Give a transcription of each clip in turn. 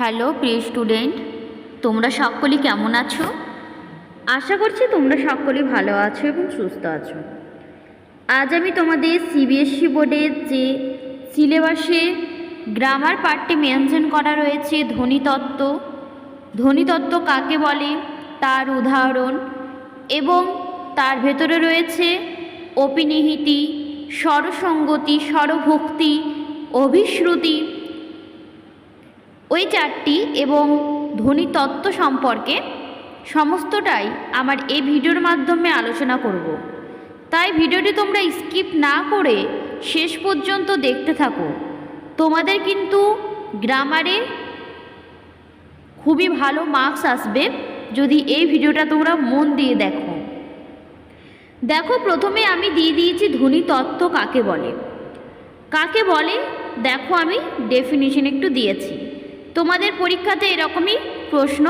Hello, প্রিয় student, তোমরা সকলেই কেমন আছো? আশা করছি তোমরা সকলেই ভালো আছো এবং সুস্থ আছো। আজ আমি তোমাদের সিবিএসসি বোর্ডের যে সিলেবাসে গ্রামার পার্টটি মেনশন করা রয়েছে ধ্বনিতত্ত্ব ধ্বনিতত্ত্ব কাকে বলে? তার উদাহরণ এবং তার ভেতরে রয়েছে অপিনিহিতি, স্বরসঙ্গতি, স্বরভক্তি, অভিশ্রুতি ওই চারটি এবং ধ্বনিতত্ত্ব সম্পর্কে সমস্তটাই আমার এই ভিডিওর মাধ্যমে আলোচনা করব। তাই ভিডিওটি তোমরা স্কিপ না করে শেষ পর্যন্ত দেখতে থাকো। তোমাদের কিন্তু গ্রামারে খুবই ভালো মার্কস আসবে যদি এই ভিডিওটা তোমরা মন দিয়ে দেখো। দেখো, প্রথমে আমি দিয়ে দিয়েছি ধ্বনিতত্ত্ব কাকে বলে। কাকে বলে? দেখো আমি ডেফিনিশন একটু দিয়েছি। তোমাদের পরীক্ষাতে এরকমই প্রশ্ন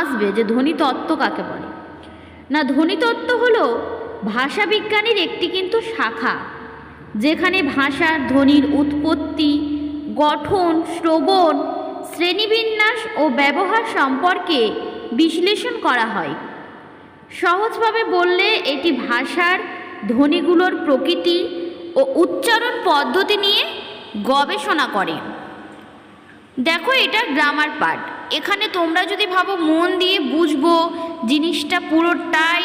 আসবে যে ধ্বনিতত্ত্ব কাকে বলে? না ধ্বনিতত্ত্ব হলো ভাষাবিজ্ঞানের একটি কিন্তু শাখা, যেখানে ভাষার ধ্বনির উৎপত্তি, গঠন, শ্রবণ, শ্রেণীবিন্যাস ও ব্যবহার সম্পর্কে বিশ্লেষণ করা হয়। সহজভাবে বললে এটি ভাষার ধ্বনিগুলোর প্রকৃতি ও উচ্চারণ পদ্ধতি নিয়ে গবেষণা করে। দেখো এটা গ্রামার পার্ট এখানে তোমরা যদি ভাবো মন দিয়ে বুঝব, জিনিসটা পুরোটাই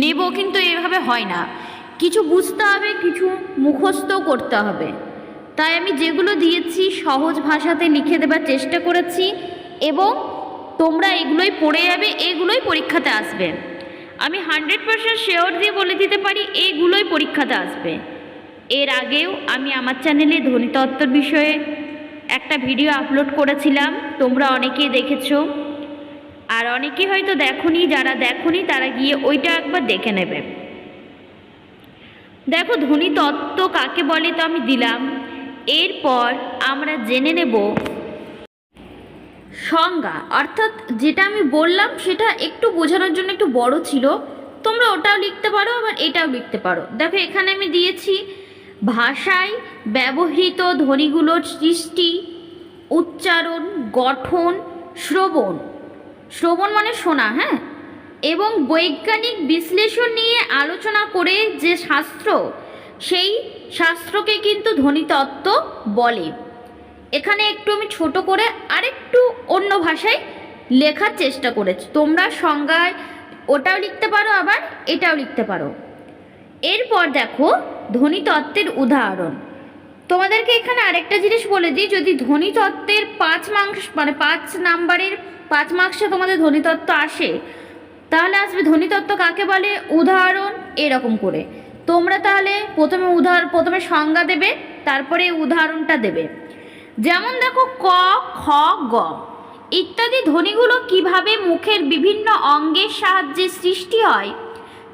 নেব, কিন্তু এভাবে হয় না। কিছু বুঝতে হবে, কিছু মুখস্থ করতে হবে। তাই আমি যেগুলো দিয়েছি সহজ ভাষাতে লিখে দেবার চেষ্টা করেছি এবং তোমরা এগুলোই পড়ে যাবে, এগুলোই পরীক্ষাতে আসবে। আমি হান্ড্রেড পার্সেন্ট শিওর দিয়ে বলে দিতে পারি, এগুলোই পরীক্ষাতে আসবে। এর আগেও আমি আমার চ্যানেলে ধ্বনিতত্ত্বর বিষয়ে একটা ভিডিও আপলোড করেছিলাম, তোমরা অনেকেই দেখেছ। আর অনেকেই হয়তো দেখোনি, যারা দেখোনি, তারা গিয়ে ওইটা একবার দেখে নেবে। দেখো, ধনী ধ্বনিতত্ত্ব কাকে বলে তো আমি দিলাম। এরপর আমরা জেনে নেব সংজ্ঞা। অর্থাৎ যেটা আমি বললাম, সেটা একটু বোঝানোর জন্য একটু বড় ছিল। তোমরা ওটাও লিখতে পারো, আবার এটাও লিখতে পারো। দেখো, এখানে আমি দিয়েছি ভাষায় ব্যবহৃত ধ্বনিগুলোর সৃষ্টি, উচ্চারণ, গঠন, শ্রবণ। শ্রবণ মানে শোনা হ্যাঁ? এবং বৈজ্ঞানিক বিশ্লেষণ নিয়ে আলোচনা করে যে শাস্ত্র, সেই শাস্ত্রকে কিন্তু ধ্বনিতত্ত্ব বলে। এখানে একটু আমি ছোট করে আরেকটু অন্য ভাষায় লেখার চেষ্টা করেছি। তোমরা সংজ্ঞায় ওটাও লিখতে পারো আবার এটাও লিখতে পারো। এরপর দেখো ধ্বনিতত্ত্বের উদাহরণ। তোমাদেরকে এখানে আরেকটা জিনিস বলে দিই, যদি ধ্বনিতত্ত্বের পাঁচ মাংস মানে পাঁচ নাম্বারের পাঁচ মার্কসে তোমাদের ধ্বনিতত্ত্ব আসে, তাহলে আসবে ধ্বনিতত্ত্ব কাকে বলে? উদাহরণ এরকম করে। তোমরা তাহলে প্রথমে উদাহরণ, প্রথমে সংজ্ঞা দেবে, তারপরে উদাহরণটা দেবে। যেমন দেখো, ক, খ, গ ইত্যাদি ধ্বনিগুলো কীভাবে মুখের বিভিন্ন অঙ্গের সাহায্যে সৃষ্টি হয়,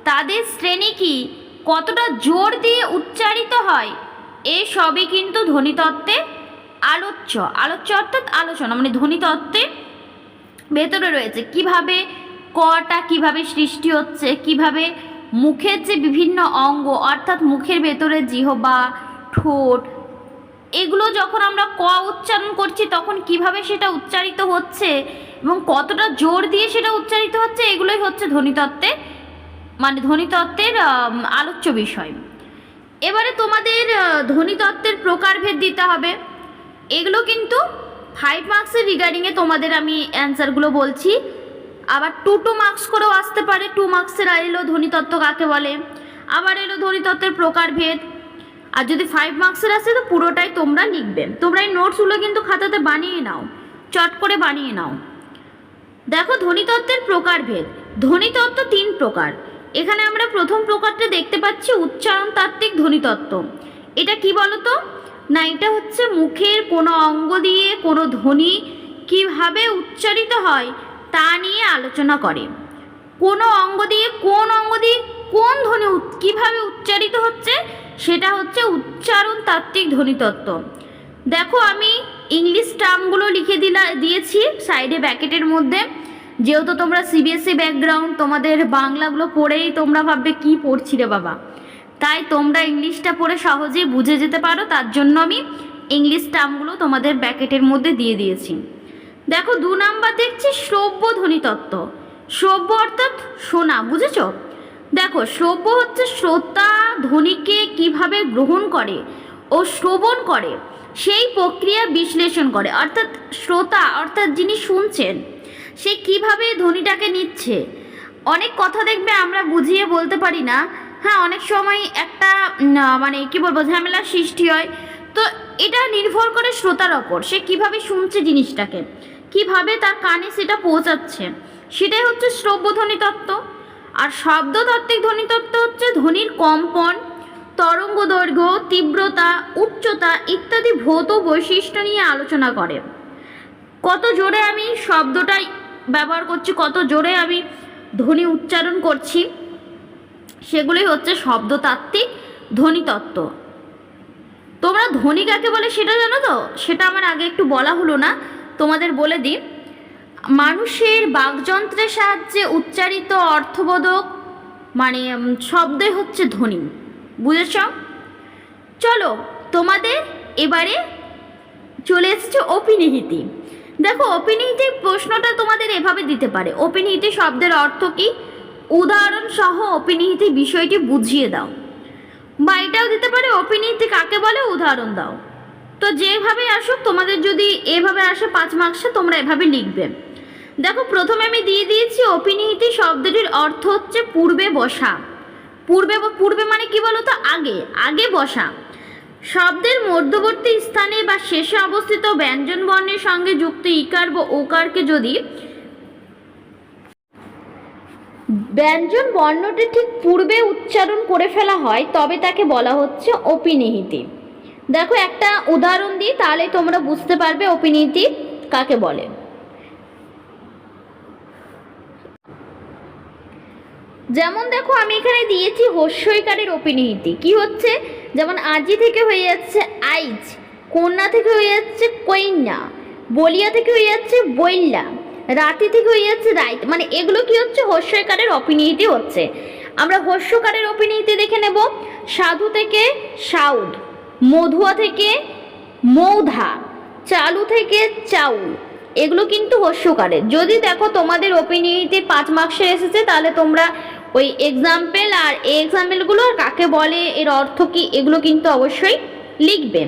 তাদের শ্রেণি কি? কতটা জোর দিয়ে উচ্চারিত হয়, এ সবই কিন্তু ধ্বনিতত্ত্বে আলোচ্য। আলোচ্য অর্থাৎ আলোচনা মানে ধ্বনিতত্ত্বের ভেতরে রয়েছে। কীভাবে কটা, কীভাবে সৃষ্টি হচ্ছে, কীভাবে মুখের যে বিভিন্ন অঙ্গ, অর্থাৎ মুখের ভেতরে জিহবা, ঠোঁট, এগুলো যখন আমরা ক উচ্চারণ করছি, তখন কীভাবে সেটা উচ্চারিত হচ্ছে এবং কতটা জোর দিয়ে সেটা উচ্চারিত হচ্ছে, এগুলোই হচ্ছে ধ্বনিতত্ত্বে মানে ধ্বনিতত্ত্বের আলোচ্য বিষয়। এবারে তোমাদের ধ্বনিতত্ত্বের প্রকারভেদ দিতে হবে। এগুলো কিন্তু ফাইভ মার্কসের রিগার্ডিংয়ে তোমাদের আমি অ্যান্সারগুলো বলছি। আবার টু টু মার্কস করেও আসতে পারে। টু মার্কসের এলো ধ্বনিতত্ত্ব কাকে বলে? আবার এলো ধ্বনিতত্ত্বের প্রকারভেদ। আর যদি ফাইভ মার্কসের আসে তো পুরোটাই তোমরা লিখবে। তোমরা এই নোটসগুলো কিন্তু খাতাতে বানিয়ে নাও। চট করে বানিয়ে নাও। দেখো ধ্বনিতত্ত্বের প্রকারভেদ। ধ্বনিতত্ত্ব তিন প্রকার। এখানে আমরা প্রথম প্রকারটা দেখতে পাচ্ছি উচ্চারণ তাত্ত্বিক ধ্বনিতত্ত্ব এটা কি বলতো? না, এটা হচ্ছে মুখের কোনো অঙ্গ দিয়ে কোনো ধ্বনি কীভাবে উচ্চারিত হয় তা নিয়ে আলোচনা করে। কোনো অঙ্গ দিয়ে কোন অঙ্গ দিয়ে কোন ধ্বনি কীভাবে উচ্চারিত হচ্ছে সেটা হচ্ছে উচ্চারণ তাত্ত্বিক ধ্বনিতত্ত্ব দেখো, আমি ইংলিশ টার্মগুলো লিখে দিলা দিয়েছি সাইডে ব্যাকেটের মধ্যে। যেহেতু তোমরা সিবিএসসি ব্যাকগ্রাউন্ড তোমাদের বাংলাগুলো পড়েই তোমরা ভাববে, কি পড়ছি রে বাবা? তাই তোমরা ইংলিশটা পড়ে সহজেই বুঝে যেতে পারো। তার জন্য আমি ইংলিশ টার্মগুলো তোমাদের ব্যাকেটের মধ্যে দিয়ে দিয়েছি। দেখো, দু নাম্বার দেখছি শ্রব্য ধ্বনিতত্ত্ব শ্রব্য অর্থাৎ শোনা বুঝেছ? দেখো, শ্রব্য হচ্ছে শ্রোতা ধ্বনিকে কীভাবে গ্রহণ করে ও শ্রবণ করে, সেই প্রক্রিয়া বিশ্লেষণ করে। অর্থাৎ শ্রোতা, অর্থাৎ যিনি শুনছেন সে কীভাবে ধ্বনিটাকে নিচ্ছে? অনেক কথা দেখবে আমরা বুঝিয়ে বলতে পারি না। হ্যাঁ অনেক সময় একটা মানে কি বলব, ঝামেলার সৃষ্টি হয়। তো এটা নির্ভর করে শ্রোতার ওপর। সে কীভাবে শুনছে জিনিসটাকে? কীভাবে তার কানে সেটা পৌঁছাচ্ছে? সেটাই হচ্ছে শ্রব্য ধ্বনিতত্ত্ব আর শব্দতাত্ত্বিক ধ্বনিতত্ত্ব হচ্ছে ধ্বনির কম্পন, তরঙ্গ দৈর্ঘ্য, তীব্রতা, উচ্চতা ইত্যাদি ভৌত বৈশিষ্ট্য নিয়ে আলোচনা করে। কত জোরে আমি শব্দটাই ব্যবহার করছি, কত জোরে আমি ধ্বনি উচ্চারণ করছি। সেগুলোই হচ্ছে শব্দতাত্ত্বিক ধ্বনিতত্ত্ব। তোমরা ধ্বনি কাকে বলে সেটা জানো তো? সেটা আমার আগে একটু বলা হলো না, তোমাদের বলে দিই। মানুষের বাকযন্ত্রের সাহায্যে উচ্চারিত অর্থবোধক মানে শব্দই হচ্ছে ধ্বনি। বুঝেছ? চলো তোমাদের এবারে চলে এসেছে অপিনিহিতি দেখো অপিনিহিতি প্রশ্নটা তোমাদের এভাবে দিতে পারে। অপিনিহিতি শব্দের অর্থ কি? উদাহরণ সহ অপিনিহিতি বিষয়টি বুঝিয়ে দাও। বা এটাও দিতে পারে অপিনিহিতি কাকে বলে? উদাহরণ দাও। তো যেভাবে আসুক, তোমাদের যদি এভাবে আসে পাঁচ মার্কসে তোমরা এভাবে লিখবে। দেখো, প্রথমে আমি দিয়ে দিয়েছি অপিনিহিতি শব্দটির অর্থ হচ্ছে পূর্বে বসা। পূর্বে পূর্বে মানে কি বলো তো? আগে। আগে বসা। শব্দের মধ্যবর্তী স্থানে বা শেষে অবস্থিত ব্যঞ্জন বর্ণের সঙ্গে যুক্ত ইকার বা ওকারকে যদি ব্যঞ্জন বর্ণটি ঠিক পূর্বে উচ্চারণ করে ফেলা হয়, তবে তাকে বলা হচ্ছে অপিনিহিতি। দেখো, একটা উদাহরণ দিই, তাহলে তোমরা বুঝতে পারবে অপিনিহিতি কাকে বলে। যেমন দেখো, আমি এখানে দিয়েছি হস্যইকারের অপিনিহিতি। কি হচ্ছে? যেমন আজি থেকে হয়ে যাচ্ছে আইজ, কন্যা থেকে হয়ে যাচ্ছে কইন্যা, বলিয়া থেকে হয়ে যাচ্ছে বইল্লা, রাতি থেকে হয়ে যাচ্ছে রাইত। মানে এগুলো কি হচ্ছে? হস্যইকারের অপিনিহিতি হচ্ছে। আমরা হস্যকারের অপিনিহিতি দেখে নেব। সাধু থেকে সাউদ, মধুয়া থেকে মৌধা, চালু থেকে চাউল। এগুলো কিন্তু হস্যকারের যদি দেখো তোমাদের ওপিনিয়নিতে পাঁচ মার্কসের এসেছে, তাহলে তোমরা ওই এক্সাম্পল আর এই এক্সাম্পলগুলো কাকে বলে, এর অর্থ কি, এগুলো কিন্তু অবশ্যই লিখবে।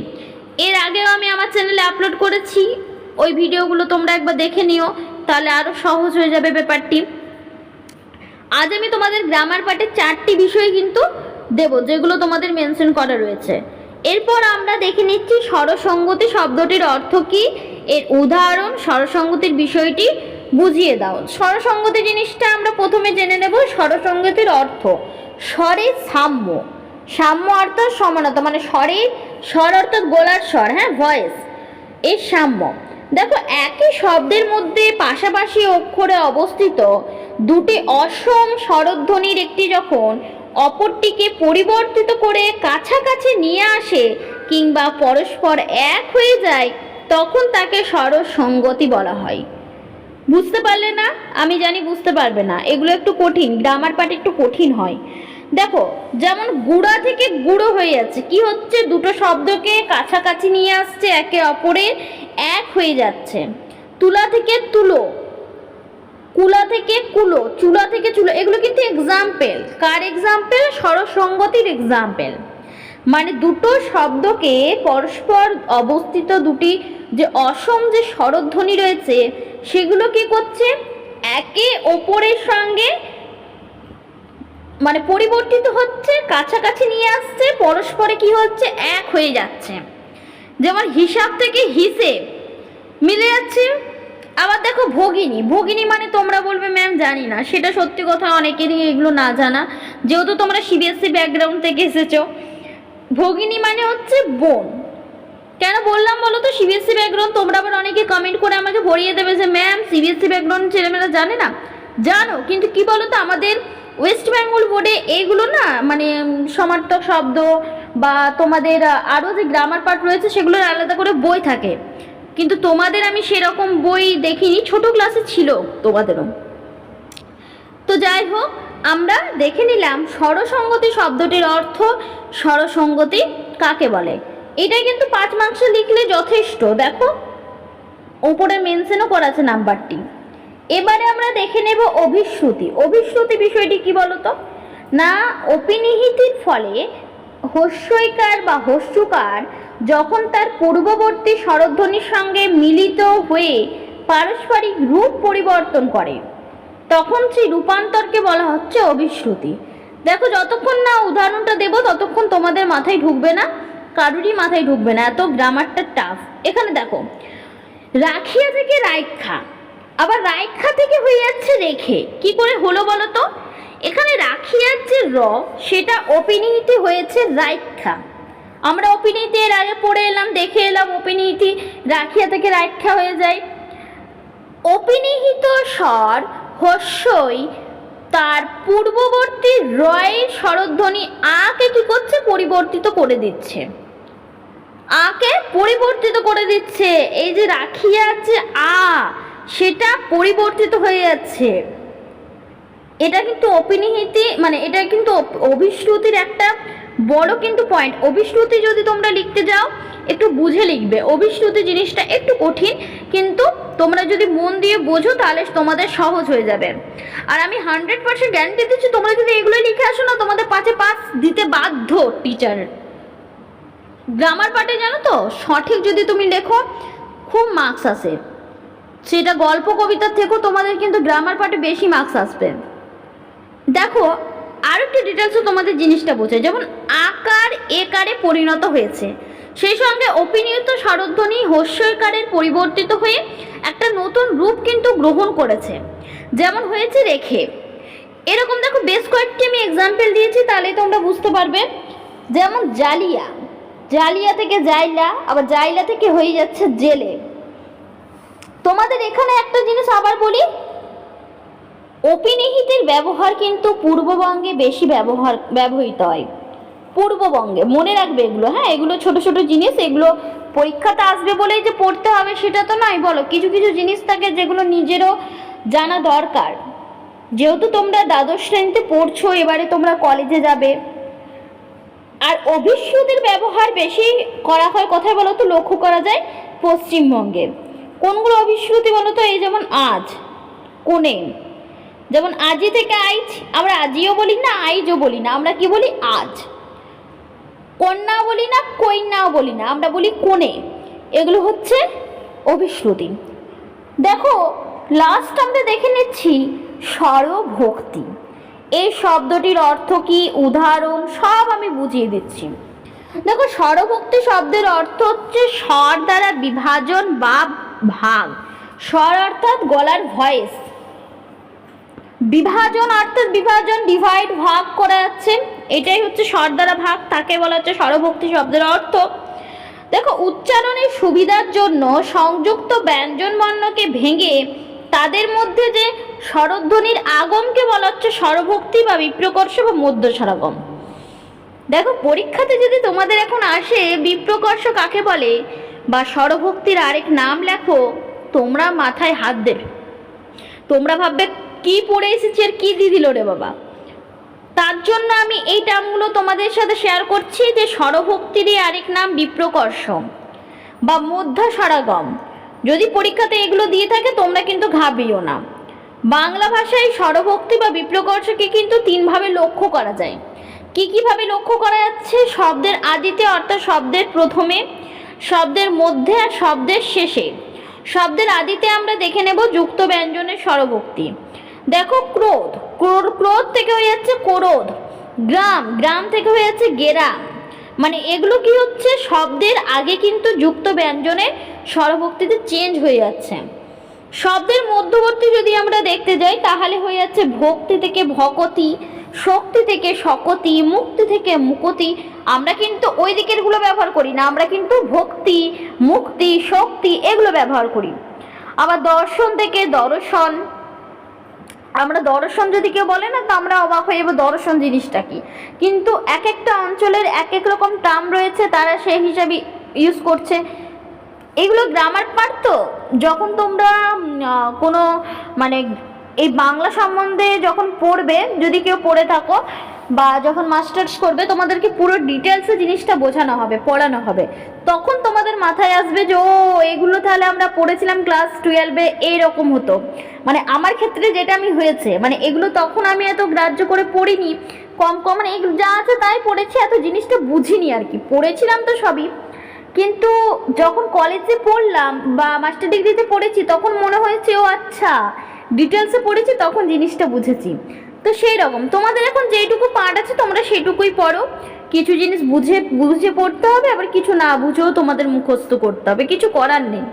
এর আগেও আমি আমার চ্যানেলে আপলোড করেছি, ওই ভিডিওগুলো তোমরা একবার দেখে নিও, তাহলে আরও সহজ হয়ে যাবে ব্যাপারটি। আজ আমি তোমাদের গ্রামার পার্টের চারটি বিষয় কিন্তু দেব, যেগুলো তোমাদের মেনশন করা রয়েছে। এরপর আমরা দেখে নিচ্ছি স্বরসঙ্গতি শব্দটির অর্থ কি, এর উদাহরণ, স্বরসঙ্গতির বিষয়টি বুঝিয়ে দাও। স্বরসঙ্গতি জিনিসটা আমরা প্রথমে জেনে নেব, স্বরসঙ্গতির অর্থ স্বরে সাম্য। সাম্য অর্থ সমানতা মানে স্বরে, স্বর অর্থাৎ গোলার স্বর হ্যাঁ ভয়েস। এর সাম্য। দেখো, একই শব্দের মধ্যে পাশাপাশি অক্ষরে অবস্থিত দুটি অসম স্বরধ্বনির একটি যখন অপরটিকে পরিবর্তিত করে কাছাকাছি নিয়ে আসে কিংবা পরস্পর এক হয়ে যায়, তখন তাকে স্বরসঙ্গতি বলা হয়। বুঝতে পারলে না, আমি জানি বুঝতে পারবে না। এগুলো একটু কঠিন, গ্রামার পার্ট একটু কঠিন হয়। দেখো, যেমন গুড়া থেকে গুঁড়ো হয়ে যাচ্ছে, কি হচ্ছে? দুটো শব্দকে কাছাকাছি নিয়ে আসছে, একে অপরের এক হয়ে যাচ্ছে। তুলা থেকে তুলো, কুলা থেকে কুলো, চুলা থেকে চুলো, এগুলো কিন্তু এক্সাম্পল কার এক্সাম্পেল স্বরসঙ্গতির এক্সাম্পেল মানে দুটো শব্দকে পরস্পর অবস্থিত দুটি যে অসম যে স্বরধ্বনি রয়েছে সেগুলো কি করছে? একে অপরের সঙ্গে মানে পরিবর্তিত হচ্ছে, কাছাকাছি নিয়ে আসছে, পরস্পরে কি হচ্ছে? এক হয়ে যাচ্ছে। যেমন হিসাব থেকে হিসেব মিলে যাচ্ছে। আবার দেখো ভগিনী ভগিনী মানে তোমরা বলবে ম্যাম জানি না। সেটা সত্যি কথা অনেকেরই এগুলো না জানা। যেহেতু তোমরা সিবিএসসি ব্যাকগ্রাউন্ড থেকে এসেছ। ভগিনী মানে হচ্ছে বোন। কেন বললাম বলো তো? সিবিএসসি ব্যাকগ্রাউন্ড তোমরা আবার অনেকে কমেন্ট করে আমাকে ভরিয়ে দেবে যে ম্যাম সিবিএসসি ব্যাকগ্রাউন্ড ছেলেমেয়েরা জানে না? জানো, কিন্তু কি বলো তো আমাদের ওয়েস্ট বেঙ্গল বোর্ডে এইগুলো না মানে সমার্থক শব্দ বা তোমাদের আরও যে গ্রামার পার্ট রয়েছে, সেগুলোর আলাদা করে বই থাকে। কিন্তু তোমাদের আমি সেরকম বই দেখিনি, ছোট ক্লাসে ছিল তোমাদেরও। তো যাই হোক, আমরা দেখে নিলাম স্বরসঙ্গতি শব্দটির অর্থ স্বরসঙ্গতি কাকে বলে? এটাই কিন্তু পাঁচ মাংস লিখলে যথেষ্ট, দেখো। ওপরে মেনশনও করা আছে নাম্বারটি। এবারে আমরা দেখে নেব অভিশ্রুতি। অভিশ্রুতি বিষয়টি কি বলতো? না, অপিনিহিতির ফলে হস্যইকার বা হস্যকার যখন তার পূর্ববর্তী স্বরধ্বনির সঙ্গে মিলিত হয়ে পারস্পরিক রূপ পরিবর্তন করে, তখন সেই রূপান্তরকে বলা হচ্ছে অভিশ্রুতি। দেখো, যতক্ষণ না উদাহরণটা দেবো, ততক্ষণ তোমাদের মাথায় ঢুকবে না। কারুরই মাথায় ঢুকবে না, এত গ্রামারটা টাফ এখানে দেখো, রাখিয়া থেকে রাইখা, আবার রাইখা থেকে হয়ে যাচ্ছে রেখে। কি করে হলো বলো তো? এখানে রাখিয়ার যে র, সেটা অপিনিহিতে হয়েছে রাইখা। আমরা অপিনিহিতে এর আগে পড়ে এলাম, দেখে এলাম অপিনিহিতি রাখিয়া থেকে রাইখা হয়ে যায়। অপিনিহিত স্বর হস্যই তার পূর্ববর্তী রয়ের স্বরধ্বনি আকে কি করছে? পরিবর্তিত করে দিচ্ছে। আকে পরিবর্তিত করে দিচ্ছে। এই যে রাখি আছে আ, সেটা পরিবর্তিত হয়ে যাচ্ছে। এটা কিন্তু অপিনিহিতি মানে এটা কিন্তু অভিশ্রুতির একটা বড় কিন্তু পয়েন্ট অভিশ্রুতি যদি তোমরা লিখতে যাও, একটু বুঝে লিখবে। অভিশ্রুতি জিনিসটা একটু কঠিন, কিন্তু তোমরা যদি মন দিয়ে বোঝো, তাহলে তোমাদের সহজ হয়ে যাবে। আর আমি হান্ড্রেড পার্সেন্ট গ্যারান্টি দিচ্ছি, তোমরা যদি এগুলো লিখে আসো না, তোমাদের পাঁচে পাঁচ দিতে বাধ্য টিচার গ্রামার পার্টে জানো তো? সঠিক যদি তুমি লেখো, খুব মার্কস আসে। সেটা গল্প কবিতার থেকেও তোমাদের কিন্তু গ্রামার পার্টে বেশি মার্কস আসবে। দেখো আর একটু ডিটেলসও তোমাদের জিনিসটা বোঝায়। যেমন, আকার, একারে পরিণত হয়েছে। সেই সঙ্গে অপিনিয়ত স্বরধ্বনি হস্যকারের পরিবর্তিত হয়ে একটা নতুন রূপ কিন্তু গ্রহণ করেছে। যেমন হয়েছে রেখে। এরকম দেখো, বেশ কয়েকটি আমি এক্সাম্পল দিয়েছি তাহলে তোমরা বুঝতে পারবে। যেমন জালিয়া। জালিয়া থেকে জাইলা, আবার জাইলা থেকে হয়ে যাচ্ছে জেলে। তোমাদের এখানে একটা জিনিস আবার বলি, অপিনিহিতের ব্যবহার কিন্তু পূর্ববঙ্গে বেশি ব্যবহার, ব্যবহৃত হয়। পূর্ববঙ্গে, মনে রাখবে এগুলো হ্যাঁ? এগুলো ছোট ছোট জিনিস, এগুলো পরীক্ষাতে আসবে বলেই যে পড়তে হবে সেটা তো নয়, বলো। কিছু কিছু জিনিস থাকে যেগুলো নিজেরও জানা দরকার। যেহেতু তোমরা দ্বাদশ শ্রেণীতে পড়ছো, এবারে তোমরা কলেজে যাবে। আর অভিশ্রুতির ব্যবহার বেশি করা হয়, কোথায় বলো তো লক্ষ্য করা যায় পশ্চিমবঙ্গে। কোনগুলো অভিশ্রুতি বলো তো এই যেমন আজ, কোনে। যেমন আজি থেকে আইজ আমরা আজিও বলি না, আইজও বলি না, আমরা কি বলি? আজ। কন্যা বলি না কন্যাও বলি না, আমরা বলি কোণে এগুলো হচ্ছে অভিশ্রুতি। দেখো লাস্ট আমরা দেখে নিচ্ছি স্বরভক্তি এই শব্দটির অর্থ কি? উদাহরণ, সব আমি বুঝিয়ে দিচ্ছি। দেখো, স্বরভক্তি শব্দের অর্থ হচ্ছে স্বর দ্বারা বিভাজন বা ভাগ। স্বর অর্থাৎ গলার ভয়েস বিভাজন অর্থাৎ বিভাজন ডিভাইড ভাগ করা যাচ্ছে। এটাই হচ্ছে স্বর দ্বারা ভাগ, তাকে বলা হচ্ছে স্বরভক্তি শব্দের অর্থ। দেখো, উচ্চারণের সুবিধার জন্য সংযুক্ত ব্যঞ্জন বর্ণকে ভেঙে তাদের মধ্যে যে স্বরধ্বনির আগমকে বলা হচ্ছে স্বরভক্তি বা বিপ্রকর্ষ বা মধ্য স্বরাগম দেখো, পরীক্ষাতে যদি তোমাদের এখন আসে বিপ্রকর্ষ কাকে বলে বা স্বরভক্তির আরেক নাম লেখো, তোমরা মাথায় হাত দেবে। তোমরা ভাববে, কি পড়ে এসেছি আর কি দিয়ে দিল রে বাবা? তার জন্য আমি এই টার্মগুলো তোমাদের সাথে শেয়ার করছি যে স্বরভক্তিরই আরেক নাম বিপ্রকর্ষ বা মধ্য স্বরাগম যদি পরীক্ষাতে এগুলো দিয়ে থাকে, তোমরা কিন্তু ঘাবড়িও না। বাংলা ভাষায় স্বরভক্তি বা বিপ্রকর্ষকে কিন্তু তিনভাবে লক্ষ্য করা যায়। কি কীভাবে লক্ষ্য করা যাচ্ছে? শব্দের আদিতে, অর্থাৎ শব্দের প্রথমে, শব্দের মধ্যে আর শব্দের শেষে। শব্দের আদিতে আমরা দেখে নেব যুক্ত ব্যঞ্জনের স্বরভক্তি। দেখো, ক্রোধ। ক্রোধ ক্রোধ থেকে হয়ে যাচ্ছে ক্রোধ। গ্রাম। গ্রাম থেকে হয়ে যাচ্ছে গেরাম। মানে এগুলো কি হচ্ছে? শব্দের আগে কিন্তু যুক্ত ব্যঞ্জনের স্বরভক্তিতে চেঞ্জ হয়ে যাচ্ছে। শব্দের মধ্যবর্তী যদি আমরা দেখতে যাই, তাহলে হয়ে যাচ্ছে ভক্তি থেকে ভকতি, শক্তি থেকে শকতি, মুক্তি থেকে মুকতি। আমরা কিন্তু ওই দিকেরগুলো ব্যবহার করি না, আমরা কিন্তু ভক্তি, মুক্তি, শক্তি এগুলো ব্যবহার করি। আবার দর্শন থেকে দর্শন আমরা দর্শন যদি কেউ বলে না, তো আমরা অবাক হয়ে যাব দর্শন জিনিসটা কি? কিন্তু এক একটা অঞ্চলের এক এক রকম টার্ম রয়েছে, তারা সেই হিসাবে ইউজ করছে। এগুলো গ্রামার পার্ট তো? যখন তোমরা কোনো মানে এই বাংলা সম্বন্ধে যখন পড়বে, যদি কেউ পড়ে থাকো বা যখন মাস্টার্স করবে, তোমাদেরকে পুরো ডিটেলসে জিনিসটা বোঝানো হবে, পড়ানো হবে। তখন তোমাদের মাথায় আসবে যে, ও, এগুলো তাহলে আমরা পড়েছিলাম ক্লাস টুয়েলভে এইরকম হতো। মানে আমার ক্ষেত্রে যেটা আমি হয়েছে মানে এগুলো তখন আমি এত গ্রাহ্য করে পড়িনি, কম কম মানে এগুলো যা আছে তাই পড়েছি, এত জিনিসটা বুঝিনি আর কি। পড়েছিলাম তো সবই। কিন্তু যখন কলেজে পড়লাম বা মাস্টার ডিগ্রিতে পড়েছি, তখন মনে হয়েছে, ও আচ্ছা ডিটেলসে পড়েছি, তখন জিনিসটা বুঝেছি। তো সেই রকম। তোমাদের এখন যেইটুকু পাঠ আছে, তোমরা সেটুকুই পড়ো। কিছু জিনিস বুঝে বুঝে পড়তে হবে, আবার কিছু না বুঝেও তোমাদের মুখস্থ করতে হবে। কিছু করার নেই।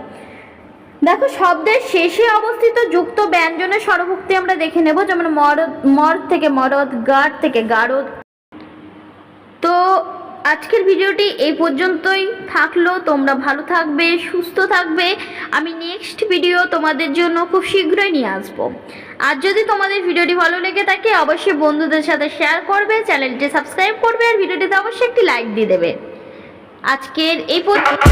দেখো, শব্দের শেষে অবস্থিত যুক্ত ব্যঞ্জনের স্বরভুক্তি আমরা দেখে নেব, যেমন মরদ মর থেকে মরদ, গাঢ় থেকে গারদ তো আজকের ভিডিওটি এই পর্যন্তই থাকল। তোমরা ভালো থাকবে, সুস্থ থাকবে। আমি নেক্সট ভিডিও তোমাদের জন্য খুব শীঘ্রই নিয়ে আসব। আর যদি তোমাদের ভিডিওটি ভালো লেগে থাকে, অবশ্যই বন্ধুদের সাথে শেয়ার করবে, চ্যানেলটি সাবস্ক্রাইব করবে, আর ভিডিওটিতে অবশ্যই একটি লাইক দিয়ে দেবে। আজকের এই পর্যন্ত।